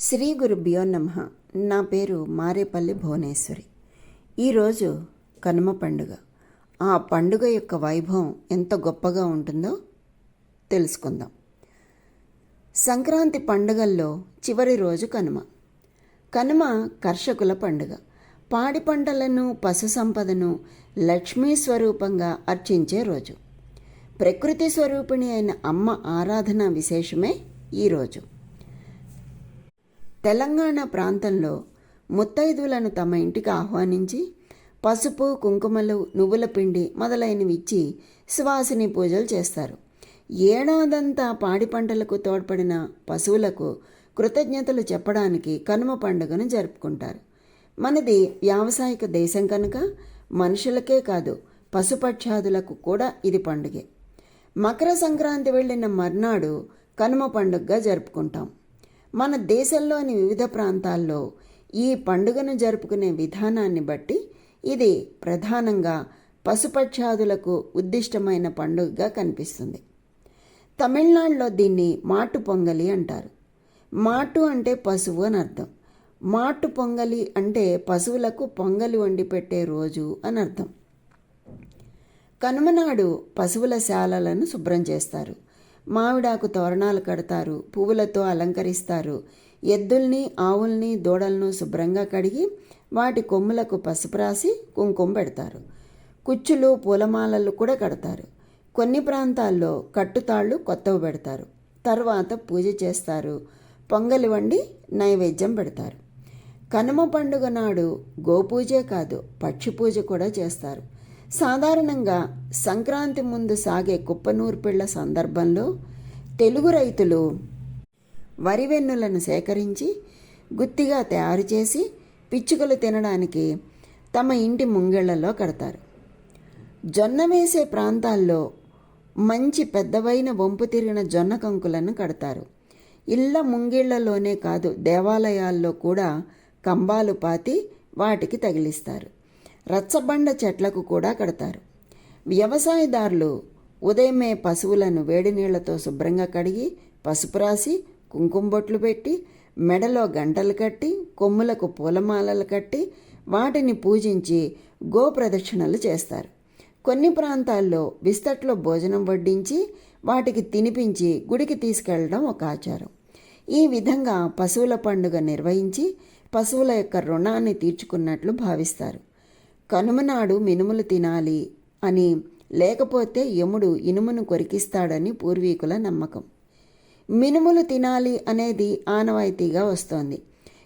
శ్రీ గురుభ్యో నమ. నా పేరు మారేపల్లి భువనేశ్వరి. ఈరోజు కనుమ పండుగ. ఆ పండుగ యొక్క వైభవం ఎంత గొప్పగా ఉంటుందో తెలుసుకుందాం. సంక్రాంతి పండుగల్లో చివరి రోజు కనుమ. కనుమ కర్షకుల పండుగ. పాడి పంటలను పశు సంపదను లక్ష్మీ స్వరూపంగా అర్చించే రోజు. ప్రకృతి స్వరూపిణి అయిన అమ్మ ఆరాధన విశేషమే ఈరోజు తెలంగాణ ప్రాంతంలో ముత్తైదువులను తమ ఇంటికి ఆహ్వానించి పసుపు కుంకుమలు నువ్వుల పిండి మొదలైనవి ఇచ్చి సువాసిని పూజలు చేస్తారు. ఏడాదంతా పాడి పంటలకు తోడ్పడిన పశువులకు కృతజ్ఞతలు చెప్పడానికి కనుమ పండుగను జరుపుకుంటారు. మనది వ్యావసాయిక దేశం కనుక మనుషులకే కాదు పశుపక్షాదులకు కూడా ఇది పండుగే. మకర సంక్రాంతి వెళ్ళిన మర్నాడు కనుమ పండుగగా జరుపుకుంటాం. మన దేశంలోని వివిధ ప్రాంతాల్లో ఈ పండుగను జరుపుకునే విధానాన్ని బట్టి ఇది ప్రధానంగా పశుపక్షాదులకు ఉద్దిష్టమైన పండుగగా కనిపిస్తుంది. తమిళనాడులో దీన్ని మాటు పొంగలి అంటారు. మాటు అంటే పశువు అని అర్థం. మాటు పొంగలి అంటే పశువులకు పొంగలి వండి పెట్టే రోజు అని అర్థం. కనుమనాడు పశువుల శాలలను శుభ్రం చేస్తారు. మామిడాకు తోరణాలు కడతారు పువ్వులతో అలంకరిస్తారు. ఎద్దుల్ని ఆవుల్ని దూడలను శుభ్రంగా కడిగి వాటి కొమ్ములకు పసుపు రాసి కుంకుమ పెడతారు. కుచ్చులు పూలమాలలు కూడా కడతారు. కొన్ని ప్రాంతాల్లో కట్టుతాళ్ళు కొత్తవి పెడతారు. తర్వాత పూజ చేస్తారు. పొంగలి వండి నైవేద్యం పెడతారు. కనుమ పండుగ నాడు గోపూజే కాదు పక్షి పూజ కూడా చేస్తారు. సాధారణంగా సంక్రాంతి ముందు సాగే కుప్పనూర్పిళ్ళ సందర్భంలో తెలుగు రైతులు వరి వెన్నులను సేకరించి గుత్తిగా తయారు చేసి పిచ్చుకలు తినడానికి తమ ఇంటి ముంగిళ్ళలో కడతారు. జొన్న వేసే ప్రాంతాల్లో మంచి పెద్దవైన వంపు తిరిగిన జొన్న కంకులను కడతారు. ఇళ్ళ ముంగిళ్ళలోనే కాదు దేవాలయాల్లో కూడా కంబాలు పాతి వాటికి తగిలిస్తారు. రచ్చబండ చెట్లకు కూడా కడతారు. వ్యవసాయదారులు ఉదయమే పశువులను వేడి నీళ్ళతో శుభ్రంగా కడిగి పసుపు రాసి కుంకుమ బొట్లు పెట్టి మెడలో గంటలు కట్టి కొమ్ములకు పూలమాలలు కట్టి వాటిని పూజించి గోప్రదక్షిణలు చేస్తారు. కొన్ని ప్రాంతాల్లో విస్తట్లో భోజనం వడ్డించి వాటికి తినిపించి గుడికి తీసుకెళ్ళడం ఒక ఆచారం. ఈ విధంగా పశువుల పండుగ నిర్వహించి పశువుల యొక్క రుణాన్ని తీర్చుకున్నట్లు భావిస్తారు. కనుమనాడు మినుములు తినాలి అని లేకపోతే యముడు ఇనుమును కొరికిస్తాడని పూర్వీకుల నమ్మకం. మినుములు తినాలి అనేది ఆనవాయితీగా వస్తోంది.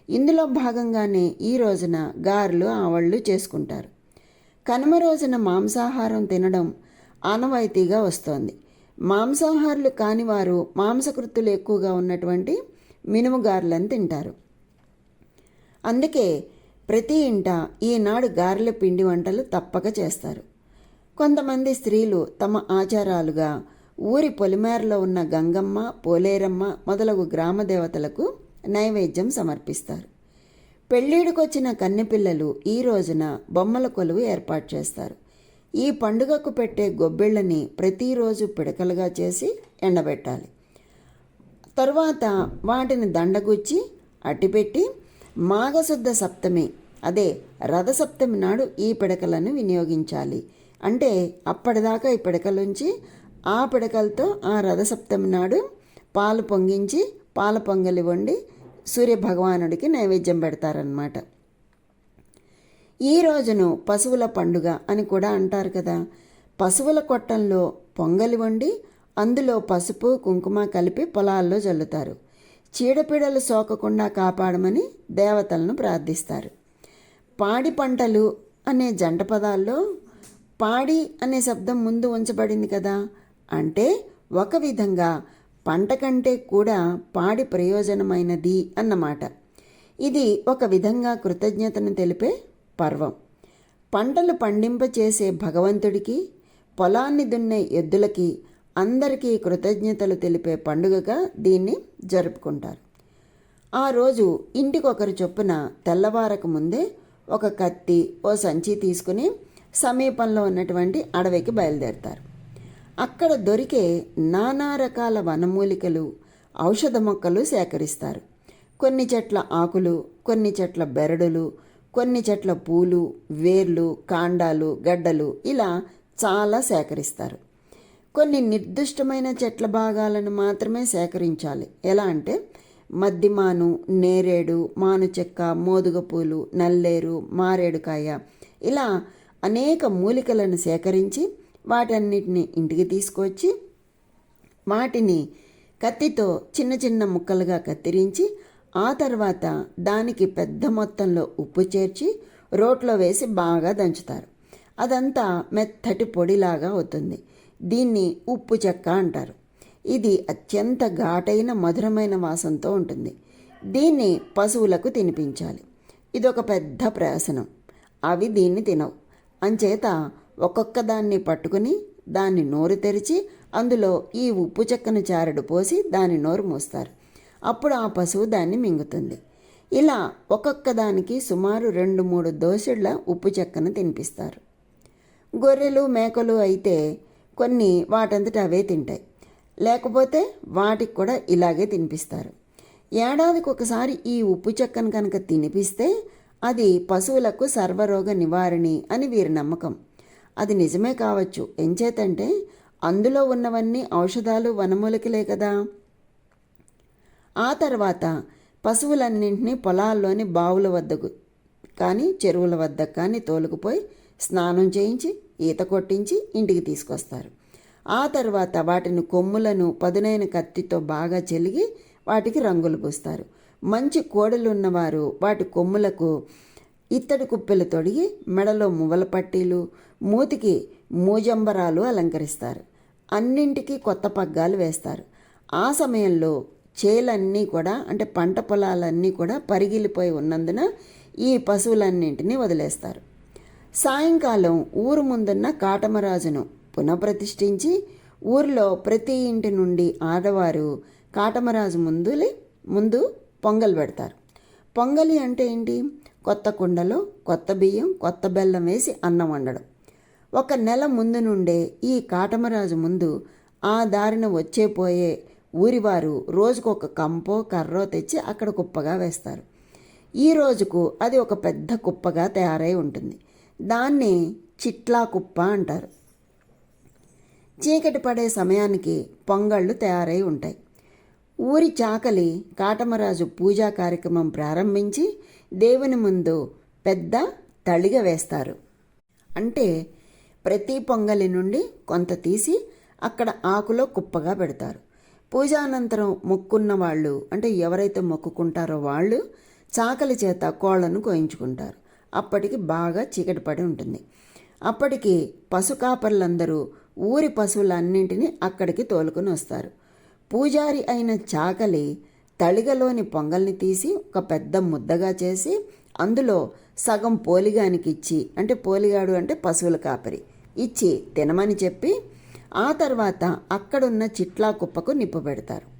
ఇందులో భాగంగానే ఈ రోజున గారెలు ఆవళ్ళు చేసుకుంటారు. కనుమ రోజున మాంసాహారం తినడం ఆనవాయితీగా వస్తోంది. మాంసాహారులు కానివారు మాంసకృత్తులు ఎక్కువగా ఉన్నటువంటి మినుముగారులను తింటారు. అందుకే ప్రతి ఇంట ఈనాడు గారెల పిండి వంటలు తప్పక చేస్తారు. కొంతమంది స్త్రీలు తమ ఆచారాలుగా ఊరి పొలిమేరలో ఉన్న గంగమ్మ పోలేరమ్మ మొదలగు గ్రామ దేవతలకు నైవేద్యం సమర్పిస్తారు. పెళ్ళిడికొచ్చిన కన్నెపిల్లలు ఈ రోజున బొమ్మల కొలువు ఏర్పాటు చేస్తారు. ఈ పండుగకు పెట్టే గొబ్బిళ్ళని ప్రతిరోజు పిడకలుగా చేసి ఎండబెట్టాలి. తరువాత వాటిని దండగుచ్చి అట్టిపెట్టి మాఘశుద్ధ సప్తమి. అదే రథసప్తమి నాడు ఈ పిడకలను వినియోగించాలి. అంటే అప్పటిదాకా ఈ పిడకలుంచి ఆ పిడకలతో ఆ రథసప్తమి నాడు పాలు పొంగించి పాల పొంగలి వండి సూర్య భగవానుడికి నైవేద్యం పెడతారనమాట ఈ రోజును పశువుల పండుగ అని కూడా అంటారు కదా. పశువుల కొట్టంలో పొంగలి వండి అందులో పసుపు కుంకుమ కలిపి పొలాల్లో జల్లుతారు. చీడపీడలు సోకకుండా కాపాడమని దేవతలను ప్రార్థిస్తారు. పాడి పంటలు అనే జంట పదాల్లో పాడి అనే శబ్దం ముందు ఉంచబడింది కదా? అంటే ఒక విధంగా పంట కంటే కూడా పాడి ప్రయోజనమైనది అన్నమాట. ఇది ఒక విధంగా కృతజ్ఞతను తెలిపే పర్వం. పంటలు పండింపచేసే భగవంతుడికి పొలాన్ని దున్నే ఎద్దులకి అందరికీ కృతజ్ఞతలు తెలిపే పండుగగా దీన్ని జరుపుకుంటారు. ఆ రోజు ఇంటికొకరు చొప్పున తెల్లవారకు ముందే ఒక కత్తి ఓ సంచి తీసుకుని సమీపంలో ఉన్నటువంటి అడవికి బయలుదేరతారు. అక్కడ దొరికే నానా రకాల వనమూలికలు ఔషధ మొక్కలు సేకరిస్తారు. కొన్ని చెట్ల ఆకులు కొన్ని చెట్ల బెరడులు కొన్ని చెట్ల పూలు వేర్లు కాండాలు గడ్డలు ఇలా చాలా సేకరిస్తారు. కొన్ని నిర్దిష్టమైన చెట్ల భాగాలను మాత్రమే సేకరించాలి. ఎలా అంటే మద్దిమాను నేరేడు మాను చెక్క నల్లేరు మారేడుకాయ ఇలా అనేక మూలికలను సేకరించి వాటన్నిటిని ఇంటికి తీసుకొచ్చి వాటిని కత్తితో చిన్న చిన్న ముక్కలుగా కత్తిరించి ఆ తర్వాత దానికి పెద్ద మొత్తంలో ఉప్పు చేర్చి రోట్లో వేసి బాగా దంచుతారు. అదంతా మెత్తటి పొడిలాగా అవుతుంది. దీన్ని ఉప్పు చెక్క అంటారు. ఇది అత్యంత ఘాటైన మధురమైన వాసనతో ఉంటుంది. దీన్ని పశువులకు తినిపించాలి. ఇదొక పెద్ద ప్రయాసనం. అవి దీన్ని తినవు. అంచేత ఒక్కొక్క దాన్ని పట్టుకుని దాన్ని నోరు తెరిచి అందులో ఈ ఉప్పు చెక్కను చారడు పోసి దాని నోరు మూస్తారు. అప్పుడు ఆ పశువు దాన్ని మింగుతుంది. ఇలా ఒక్కొక్క దానికి సుమారు రెండు మూడు దోశళ్ళ ఉప్పు చెక్కను తినిపిస్తారు. గొర్రెలు మేకలు అయితే కొన్ని వాటంతట అవే తింటాయి. లేకపోతే వాటికి కూడా ఇలాగే తినిపిస్తారు. ఏడాదికి ఒకసారి ఈ ఉప్పు చెక్కను కనుక తినిపిస్తే అది పశువులకు సర్వరోగ నివారణి అని వీరి నమ్మకం. అది నిజమే కావచ్చు. ఎంచేతంటే అందులో ఉన్నవన్నీ ఔషధాలు వనమూలికలే కదా. ఆ తర్వాత పశువులన్నింటినీ పొలాల్లోని బావుల వద్దకు కానీ చెరువుల వద్ద కానీ తోలుకుపోయి స్నానం చేయించి ఈత కొట్టించి ఇంటికి తీసుకొస్తారు. ఆ తర్వాత వాటిని కొమ్ములను పదునైన కత్తితో బాగా చెలిగి వాటికి రంగులు పూస్తారు. మంచి కోడలున్నవారు వాటి కొమ్ములకు ఇత్తడి కుప్పెలు తొడిగి మెడలో మువ్వల పట్టీలు మూతికి మూజంబరాలు అలంకరిస్తారు. అన్నింటికి కొత్త పగ్గాలు వేస్తారు. ఆ సమయంలో చేలన్నీ కూడా అంటే పంట పొలాలన్నీ కూడా పరిగిలిపోయి ఉన్నందున ఈ పశువులన్నింటినీ వదిలేస్తారు. సాయంకాలం ఊరు ముందున్న కాటమరాజును పునఃప్రతిష్ఠించి ఊరిలో ప్రతి ఇంటి నుండి ఆడవారు కాటమరాజు ముందులే ముందు పొంగల్ పెడతారు. పొంగలి అంటే ఏంటి? కొత్త కుండలో కొత్త బియ్యం కొత్త బెల్లం వేసి అన్నం వండడం. ఒక నెల ముందు నుండే ఈ కాటమరాజు ముందు ఆ దారిన వచ్చే పోయే ఊరివారు రోజుకొక కంపో కర్రో తెచ్చి అక్కడ కుప్పగా వేస్తారు. ఈ రోజుకు అది ఒక పెద్ద కుప్పగా తయారై ఉంటుంది. దాన్ని చిట్లా కుప్ప అంటారు. చీకటి పడే సమయానికి పొంగళ్ళు తయారై ఉంటాయి. ఊరి చాకలి కాటమరాజు పూజా కార్యక్రమం ప్రారంభించి దేవుని ముందు పెద్ద తళిగ వేస్తారు. అంటే ప్రతి పొంగలి నుండి కొంత తీసి అక్కడ ఆకులో కుప్పగా పెడతారు. పూజానంతరం మొక్కున్న వాళ్ళు అంటే ఎవరైతే మొక్కుకుంటారో వాళ్ళు చాకలి చేత కోళ్ళను కోయించుకుంటారు. అప్పటికి బాగా చీకటి పడి ఉంటుంది. అప్పటికి పశు కాపర్లందరూ ఊరి పశువులన్నింటినీ అక్కడికి తోలుకుని వస్తారు. పూజారి అయిన చాకలి తళిగలోని పొంగల్ని తీసి ఒక పెద్ద ముద్దగా చేసి అందులో సగం పోలిగానికి ఇచ్చి అంటే పోలిగాడు అంటే పశువుల కాపరి ఇచ్చి తినమని చెప్పి ఆ తర్వాత అక్కడున్న చిట్లా కుప్పకు నిప్పు పెడతారు.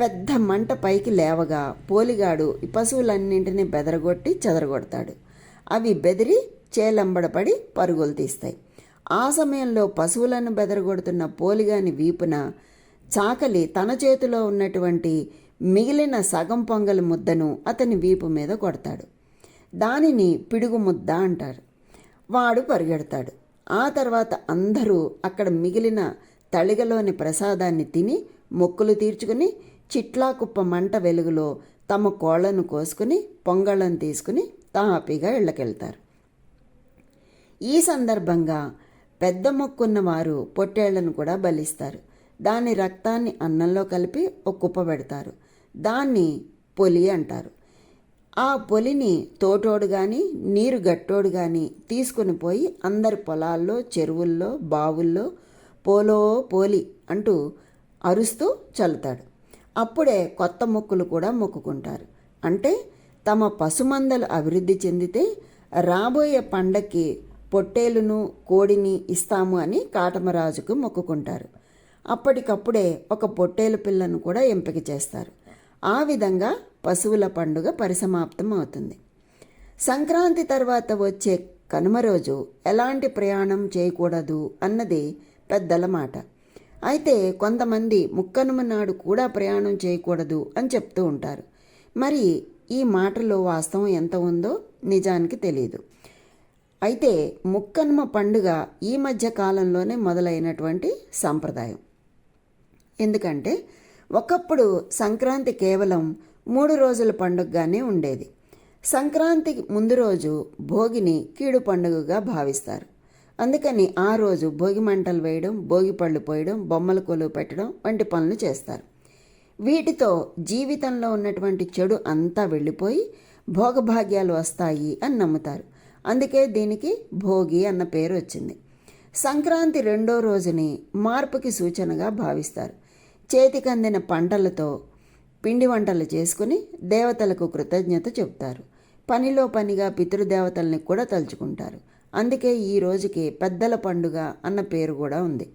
పెద్ద మంట పైకి లేవగా పోలిగాడు ఈ పశువులన్నింటినీ బెదరగొట్టి చెదరగొడతాడు. అవి బెదిరి చేలంబడపడి పరుగులు తీస్తాయి. ఆ సమయంలో పశువులను బెదరగొడుతున్న పోలిగాని వీపున చాకలి తన చేతిలో ఉన్నటువంటి మిగిలిన సగం పొంగలి ముద్దను అతని వీపు మీద కొడతాడు. దానిని పిడుగు ముద్ద అంటారు. వాడు పరిగెడతాడు. ఆ తర్వాత అందరూ అక్కడ మిగిలిన తళిగలోని ప్రసాదాన్ని తిని మొక్కులు తీర్చుకుని చిట్లాకుప్ప మంట వెలుగులో తమ కోళ్ళను కోసుకుని పొంగళ్ళను తీసుకుని తాపీగా ఇళ్ళకెళ్తారు. ఈ సందర్భంగా పెద్ద మొక్కున్న వారు పొట్టేళ్ళను కూడా బలిస్తారు. దాని రక్తాన్ని అన్నంలో కలిపి ఒక కుప్ప పెడతారు. దాన్ని పొలి అంటారు. ఆ పొలిని తోటోడు కానీ నీరు గట్టోడు కానీ తీసుకుని పోయి అందరి పొలాల్లో చెరువుల్లో బావుల్లో పోలో పోలి అంటూ అరుస్తూ చల్లుతాడు. అప్పుడే కొత్త మొక్కులు కూడా మొక్కుకుంటారు. అంటే తమ పశుమందలు అభివృద్ధి చెందితే రాబోయే పండక్కి పొట్టేలును కోడిని ఇస్తాము అని కాటమరాజుకు మొక్కుకుంటారు. అప్పటికప్పుడే ఒక పొట్టేలు పిల్లను కూడా ఎంపిక చేస్తారు. ఆ విధంగా పశువుల పండుగ పరిసమాప్తం అవుతుంది. సంక్రాంతి తర్వాత వచ్చే కనుమ రోజు ఎలాంటి ప్రయాణం చేయకూడదు అన్నది పెద్దల మాట. అయితే కొంతమంది ముక్కనుమ నాడు కూడా ప్రయాణం చేయకూడదు అని చెప్తూ ఉంటారు. మరి ఈ మాటలో వాస్తవం ఎంత ఉందో నిజానికి తెలియదు అయితే ముక్కనుమ పండుగ ఈ మధ్య కాలంలోనే మొదలైనటువంటి సాంప్రదాయం. ఎందుకంటే ఒకప్పుడు సంక్రాంతి కేవలం మూడు రోజుల పండుగగానే ఉండేది. సంక్రాంతి ముందు రోజు భోగిని కీడు పండుగగా భావిస్తారు. అందుకని ఆ రోజు భోగి మంటలు వేయడం భోగి పళ్ళు పోయడం బొమ్మల కొలువు పెట్టడం వంటి పనులు చేస్తారు. వీటితో జీవితంలో ఉన్నటువంటి చెడు అంతా వెళ్ళిపోయి భోగభాగ్యాలు వస్తాయి అని నమ్ముతారు. అందుకే దీనికి భోగి అన్న పేరు వచ్చింది. సంక్రాంతి రెండో రోజుని మార్పుకి సూచనగా భావిస్తారు. చేతికందిన పంటలతో పిండి వంటలు చేసుకుని దేవతలకు కృతజ్ఞత చెబుతారు. పనిలో పనిగా పితృదేవతల్ని కూడా తలుచుకుంటారు. అందుకే ఈ రోజుకి పెద్దల పండుగ అన్న పేరు కూడా ఉంది.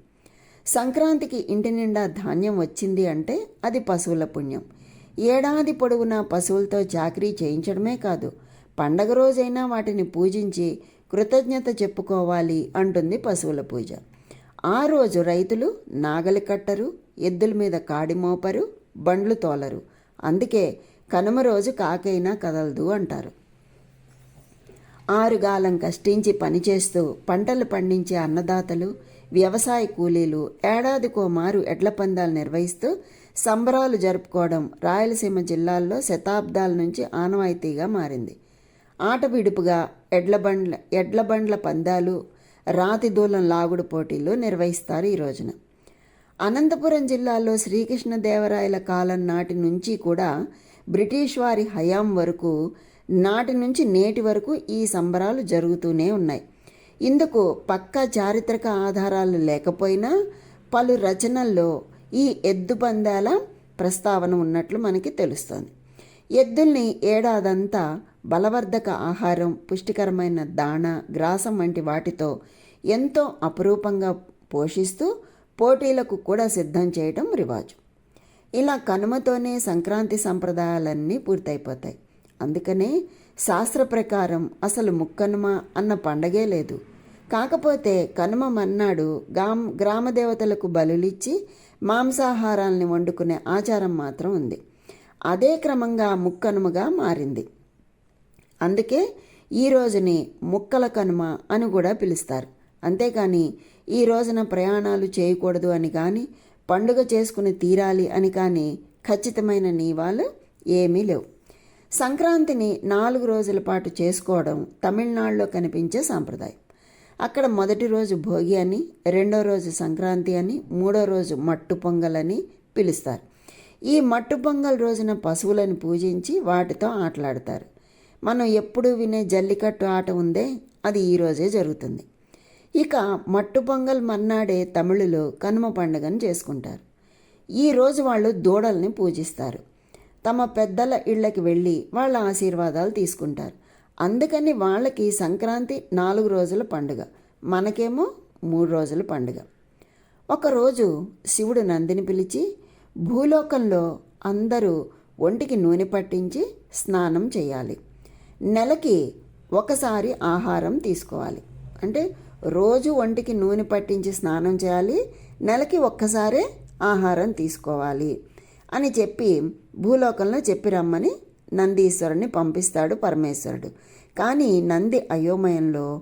సంక్రాంతికి ఇంటి నిండా ధాన్యం వచ్చింది అంటే అది పశువుల పుణ్యం. ఏడాది పొడవునా పశువులతో చాకరీ చేయించడమే కాదు పండగ రోజైనా వాటిని పూజించి కృతజ్ఞత చెప్పుకోవాలి అంటుంది పశువుల పూజ. ఆ రోజు రైతులు నాగలి కట్టరు ఎద్దుల మీద కాడి మోపరు బండ్లు తోలరు. అందుకే కనుమ రోజు కాకైనా కదలదు అంటారు. ఆరుగాలం కష్టించి పనిచేస్తూ పంటలు పండించే అన్నదాతలు వ్యవసాయ కూలీలు ఏడాదికో మారు ఎడ్ల పందాలు నిర్వహిస్తూ సంబరాలు జరుపుకోవడం రాయలసీమ జిల్లాల్లో శతాబ్దాల నుంచి ఆనవాయితీగా మారింది. ఆట విడుపుగా ఎడ్ల బండ్ల ఎడ్ల బండ్ల పందాలు రాతి దూలం లాగుడు పోటీలు నిర్వహిస్తారు ఈ రోజున. అనంతపురం జిల్లాలో శ్రీకృష్ణదేవరాయల కాలం నాటి నుంచి కూడా బ్రిటిష్ వారి హయాం వరకు నాటి నుంచి నేటి వరకు ఈ సంబరాలు జరుగుతూనే ఉన్నాయి. ఇందుకు పక్కా చారిత్రక ఆధారాలు లేకపోయినా పలు రచనల్లో ఈ ఎద్దుబందాల ప్రస్తావన ఉన్నట్లు మనకి తెలుస్తోంది. ఎద్దుల్ని ఏడాదంతా బలవర్ధక ఆహారం పుష్టికరమైన దాణ గ్రాసం వంటి వాటితో ఎంతో అపురూపంగా పోషిస్తూ పోటీలకు కూడా సిద్ధం చేయటం రివాజు. ఇలా కనుమతోనే సంక్రాంతి సంప్రదాయాలన్నీ పూర్తయిపోతాయి. అందుకనే శాస్త్ర ప్రకారం అసలు ముక్కనుమ అన్న పండగే లేదు. కాకపోతే కనుమ మన్నాడు గ్రామ గ్రామ దేవతలకు బలులిచ్చి మాంసాహారాల్ని వండుకునే ఆచారం మాత్రం ఉంది. అదే క్రమంగా ముక్కనుమగా మారింది. అందుకే ఈ రోజుని ముక్కల కనుమ అని కూడా పిలుస్తారు. అంతేకాని ఈ రోజున ప్రయాణాలు చేయకూడదు అని కానీ పండుగ చేసుకుని తీరాలి అని కానీ ఖచ్చితమైన నియమాలు ఏమీ లేవు. సంక్రాంతిని నాలుగు రోజుల పాటు చేసుకోవడం తమిళనాడులో కనిపించే సాంప్రదాయం. అక్కడ మొదటి రోజు భోగి అని రెండో రోజు సంక్రాంతి అని మూడో రోజు మట్టు పొంగల్ అని పిలుస్తారు. ఈ మట్టు పొంగల్ రోజున పశువులను పూజించి వాటితో ఆటలాడతారు. మనం ఎప్పుడూ వినే జల్లికట్టు ఆట ఉందే అది ఈరోజే జరుగుతుంది. ఇక మట్టు పొంగల్ మన్నాడే తమిళులు కనుమ పండుగను చేసుకుంటారు. ఈ రోజు వాళ్ళు దూడల్ని పూజిస్తారు. తమ పెద్దల ఇళ్ళకి వెళ్ళి వాళ్ళ ఆశీర్వాదాలు తీసుకుంటారు. అందుకని వాళ్ళకి సంక్రాంతి నాలుగు రోజుల పండుగ మనకేమో మూడు రోజుల పండుగ. ఒకరోజు శివుడు నందిని పిలిచి భూలోకంలో అందరూ ఒంటికి నూనె పట్టించి స్నానం చేయాలి. నెలకి ఒకసారి ఆహారం తీసుకోవాలి. అంటే రోజు ఒంటికి నూనె పట్టించి స్నానం చేయాలి నెలకి ఒక్కసారే ఆహారం తీసుకోవాలి అని చెప్పి భూలోకంలో చెప్పి రమ్మని నందీశ్వరుని పంపిస్తాడు పరమేశ్వరుడు. కానీ నంది అయోమయంలో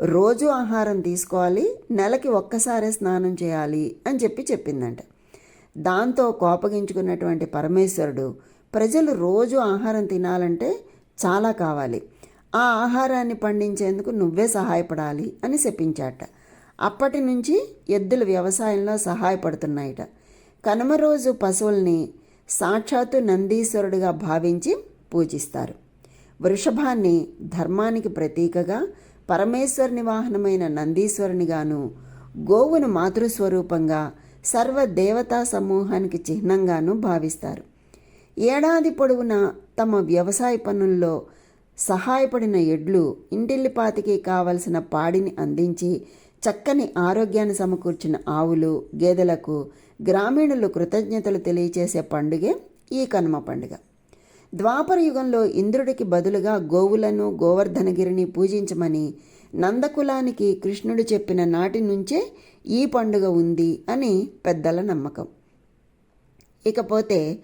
రోజు ఆహారం తీసుకోవాలి నెలకి ఒక్కసారే స్నానం చేయాలి అని చెప్పి చెప్పిందంట. దాంతో కోపగించుకున్నటువంటి పరమేశ్వరుడు ప్రజలు రోజు ఆహారం తినాలంటే చాలా కావాలి. ఆ ఆహారాన్ని పండించేందుకు నువ్వే సహాయపడాలి అని చెప్పించాట అప్పటి నుంచి ఎద్దులు వ్యవసాయంలో సహాయపడుతున్నాయట. కనుమ రోజు పశువుల్ని సాక్షాత్తు నందీశ్వరుడిగా భావించి పూజిస్తారు. వృషభాన్ని ధర్మానికి ప్రతీకగా పరమేశ్వరుని వాహనమైన నందీశ్వరునిగాను గోవును మాతృస్వరూపంగా సర్వ దేవతా సమూహానికి చిహ్నంగాను భావిస్తారు. ఏడాది పొడవునా తమ వ్యవసాయ పనుల్లో సహాయపడిన ఎడ్లు ఇంటిల్లిపాతికి కావలసిన పాడిని అందించి చక్కని ఆరోగ్యాన్ని సమకూర్చిన ఆవులు గేదెలకు గ్రామీణులు కృతజ్ఞతలు తెలియచేసే పండుగే ఈ కనుమ పండుగ. ద్వాపర యుగంలో ఇంద్రుడికి బదులుగా గోవులను గోవర్ధనగిరిని పూజించమని నందకులానికి కృష్ణుడు చెప్పిన నాటి నుంచే ఈ పండుగ ఉంది అని పెద్దల నమ్మకం. ఇకపోతే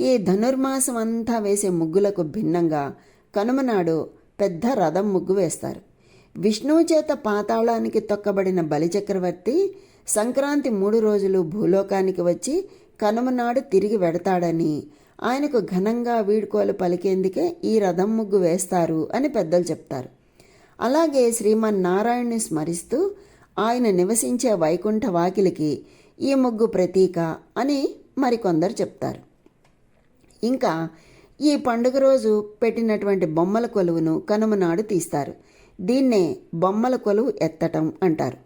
ఈ ధనుర్మాసం అంతా వేసే ముగ్గులకు భిన్నంగా కనుమనాడు పెద్ద రథం ముగ్గు వేస్తారు. విష్ణువు చేత పాతాళానికి తొక్కబడిన బలిచక్రవర్తి సంక్రాంతి మూడు రోజులు భూలోకానికి వచ్చి కనుమనాడు తిరిగి వెడతాడని ఆయనకు ఘనంగా వీడ్కోలు పలికేందుకే ఈ రథం ముగ్గు వేస్తారు అని పెద్దలు చెప్తారు. అలాగే శ్రీమన్నారాయణ్ణి స్మరిస్తూ ఆయన నివసించే వైకుంఠ వాకిలికి ఈ ముగ్గు ప్రతీక అని మరికొందరు చెప్తారు. ఇంకా ఈ పండుగ రోజు పెట్టినటువంటి బొమ్మల కొలువును కనుమనాడు తీస్తారు. దీన్నే బొమ్మల కొలువు ఎత్తటం అంటారు.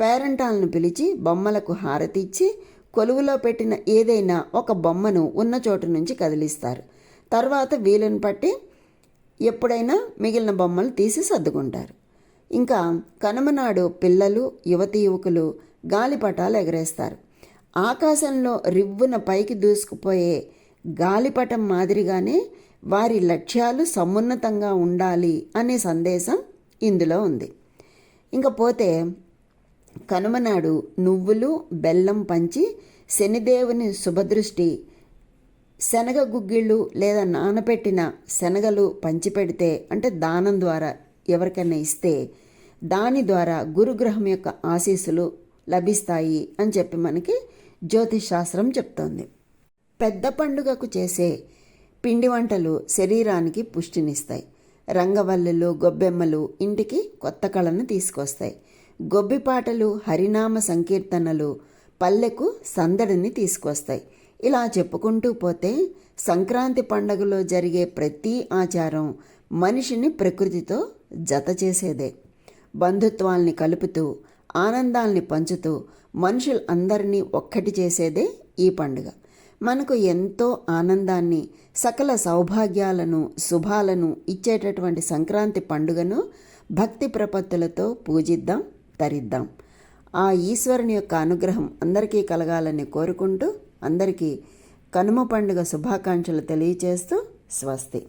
పేరెంటాలను పిలిచి బొమ్మలకు హారతిచ్చి కొలువులో పెట్టిన ఏదైనా ఒక బొమ్మను ఉన్న చోటు నుంచి కదిలిస్తారు. తర్వాత వీలుని పట్టి ఎప్పుడైనా మిగిలిన బొమ్మలు తీసి సర్దుకుంటారు. ఇంకా కనుమనాడు పిల్లలు యువతి యువకులు గాలిపటాలు ఎగరేస్తారు. ఆకాశంలో రివ్వున పైకి దూసుకుపోయే గాలిపటం మాదిరిగానే వారి లక్ష్యాలు సమున్నతంగా ఉండాలి అనే సందేశం ఇందులో ఉంది. ఇంకా పోతే కనుమనాడు నువ్వులు బెల్లం పంచి శనిదేవుని శుభదృష్టి శనగ గుగ్గిళ్ళు లేదా నానబెట్టిన శనగలు పంచిపెడితే అంటే దానం ద్వారా ఎవరికైనా ఇస్తే దాని ద్వారా గురుగ్రహం యొక్క ఆశీస్సులు లభిస్తాయి అని చెప్పి మనకి జ్యోతిష్ శాస్త్రం చెప్తోంది. పెద్ద పండుగకు చేసే పిండి వంటలు శరీరానికి పుష్టినిస్తాయి. రంగవల్లులు గొబ్బెమ్మలు ఇంటికి కొత్త కళను తీసుకొస్తాయి. గొబ్బిపాటలు హరినామ సంకీర్తనలు పల్లెకు సందడిని తీసుకొస్తాయి. ఇలా చెప్పుకుంటూ పోతే సంక్రాంతి పండుగలో జరిగే ప్రతి ఆచారం మనిషిని ప్రకృతితో జత చేసేదే. బంధుత్వాల్ని కలుపుతూ ఆనందాల్ని పంచుతూ మనుషులందరినీ ఒక్కటి చేసేదే ఈ పండుగ. మనకు ఎంతో ఆనందాన్ని సకల సౌభాగ్యాలను శుభాలను ఇచ్చేటటువంటి సంక్రాంతి పండుగను భక్తి ప్రపత్తులతో పూజిద్దాం తరిద్దాం. ఆ ఈశ్వరుని యొక్క అనుగ్రహం అందరికీ కలగాలని కోరుకుంటూ అందరికీ కనుమ పండుగ శుభాకాంక్షలు తెలియచేస్తూ స్వస్తి.